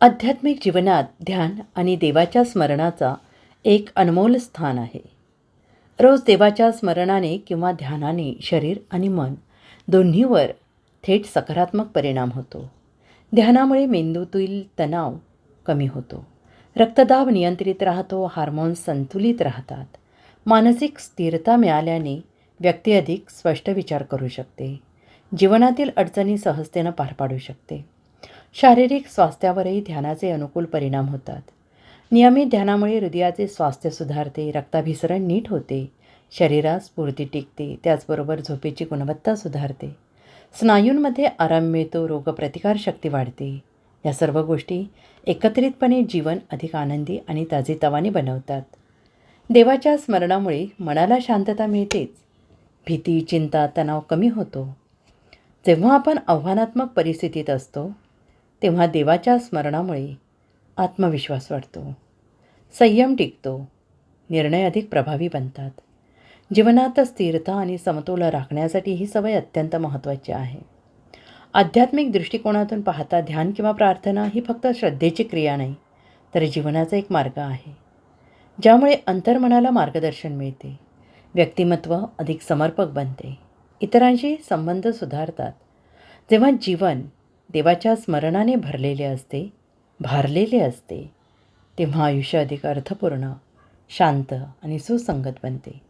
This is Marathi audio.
आध्यात्मिक जीवनात ध्यान आणि देवाच्या स्मरणाचा एक अनमोल स्थान आहे. रोज देवाच्या स्मरणाने किंवा ध्यानाने शरीर आणि मन दोन्हीवर थेट सकारात्मक परिणाम होतो. ध्यानामुळे मेंदूतील तणाव कमी होतो. रक्तदाब नियंत्रित राहतो हार्मोन्स संतुलित राहतात. मानसिक स्थिरता मिळाल्याने व्यक्ती अधिक स्पष्ट विचार करू शकते. जीवनातील अडचणी सहजतेनं पार पाडू शकते. शारीरिक स्वास्थ्यावरही ध्यानाचे अनुकूल परिणाम होतात. नियमित ध्यानामुळे हृदयाचे स्वास्थ्य सुधारते रक्ताभिसरण नीट होते शरीरास स्फूर्ती टिकते त्याचबरोबर झोपेची गुणवत्ता सुधारते. स्नायूंमध्ये आराम मिळतो रोगप्रतिकारशक्ती वाढते. या सर्व गोष्टी एकत्रितपणे जीवन अधिक आनंदी आणि ताजेतवाने बनवतात. देवाच्या स्मरणामुळे मनाला शांतता मिळतेच. भीती चिंता तणाव कमी होतो. जेव्हा आपण आव्हानात्मक परिस्थितीत असतो तेव्हा देवाच्या स्मरणामुळे आत्मविश्वास वाढतो. संयम टिकतो. निर्णय अधिक प्रभावी बनतात. जीवनात स्थिरता आणि समतोल राखण्यासाठी ही सवय अत्यंत महत्त्वाची आहे. आध्यात्मिक दृष्टिकोनातून पाहता ध्यान किंवा प्रार्थना ही फक्त श्रद्धेची क्रिया नाही तर जीवनाचा एक मार्ग आहे ज्यामुळे अंतर्मनाला मार्गदर्शन मिळते व्यक्तिमत्व अधिक समर्पक बनते इतरांशी संबंध सुधारतात. जेव्हा जीवन देवाच्या स्मरणाने भरलेले असते भारलेले असते. तेव्हा आयुष्य अधिक अर्थपूर्ण शांत आणि सुसंगत बनते.